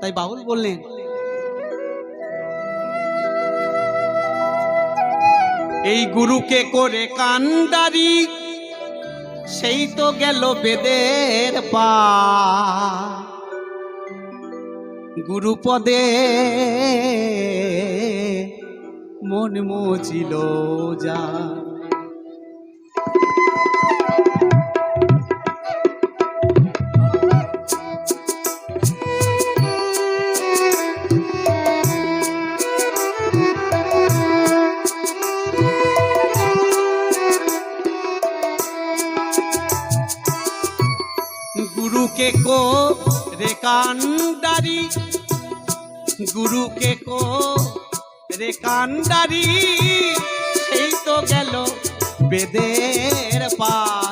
তাই বাউল বললেন, এই গুরুকে করে কান্ডারি সেই তো গেল বেদের পা। গুরুপদে মন মুচিল যা কো রে গুরু গুরুকে কো রে কান্ডারি সেই তো গেল বেদের পার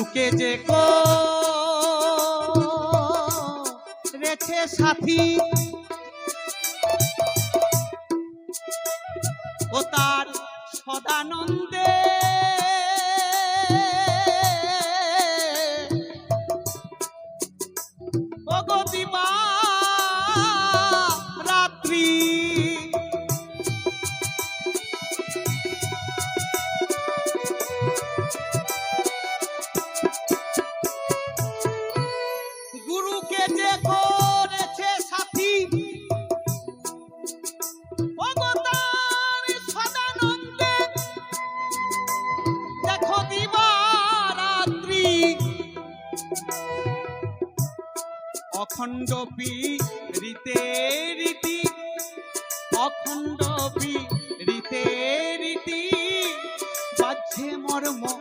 গুরুকে যে কো সাথী। ও তার সদানন্দে অখণ্ড রীতে রীতি। অখণ্ড রীতে রীতি। বাহ্যে মর্ম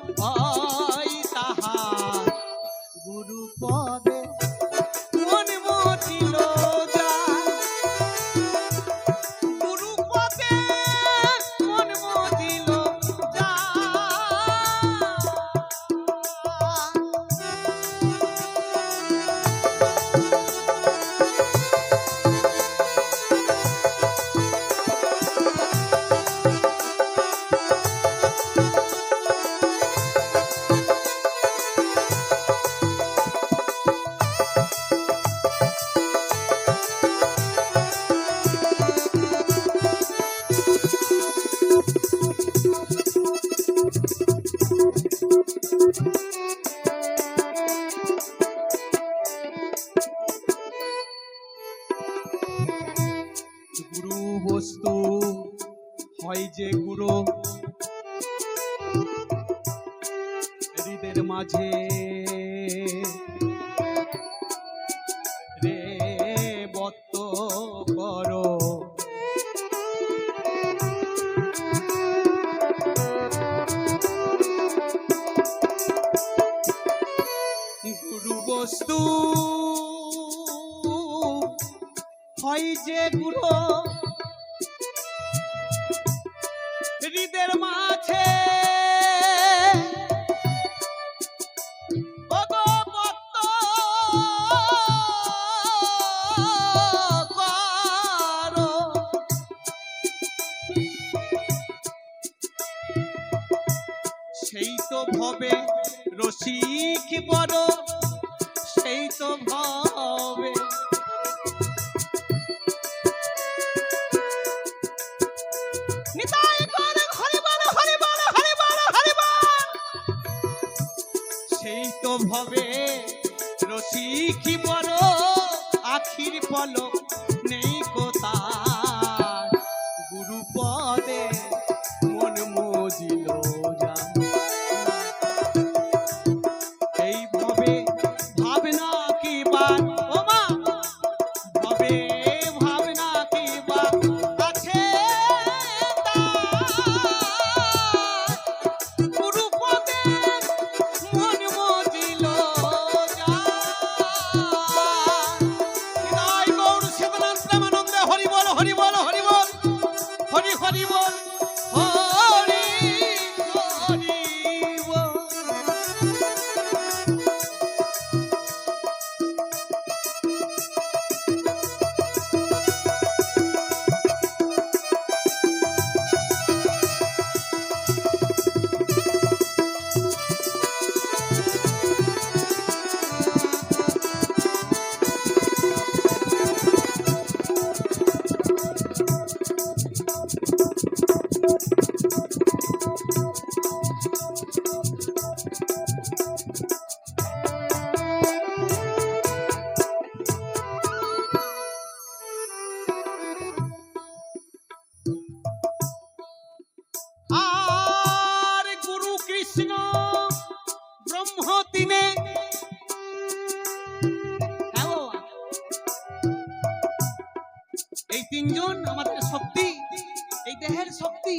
হয় যে গুরু। হৃদের মাঝে। রে বত্ত করো। গুরু বস্তু হয় যে গুরু। হৃদের মাঝে। সেই তো ভবে রসিক বড় সেই তো ভবে। নিতাই ভবে রসিকি বড় আখির পলক নেই কোথায় গুরু পদে এই তিনজন আমাদের শক্তি এই দেহের শক্তি।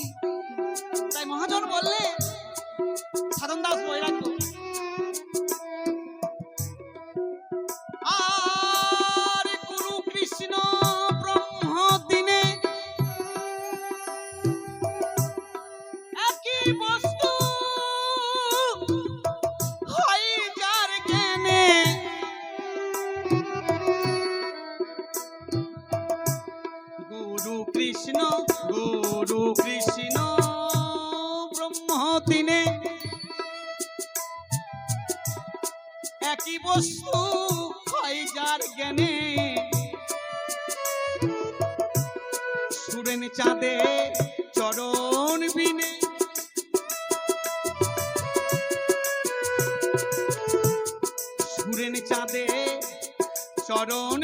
তাই মহাজন বললে সাধন দাস বৈরাগ্য কৃষ্ণ, গুরু কৃষ্ণ, ব্রহ্ম দিনে একই বস্তু হয় যার জ্ঞানে। সুরেন চাঁদে চরণ বিনে। সুরেন চাঁদে চরণ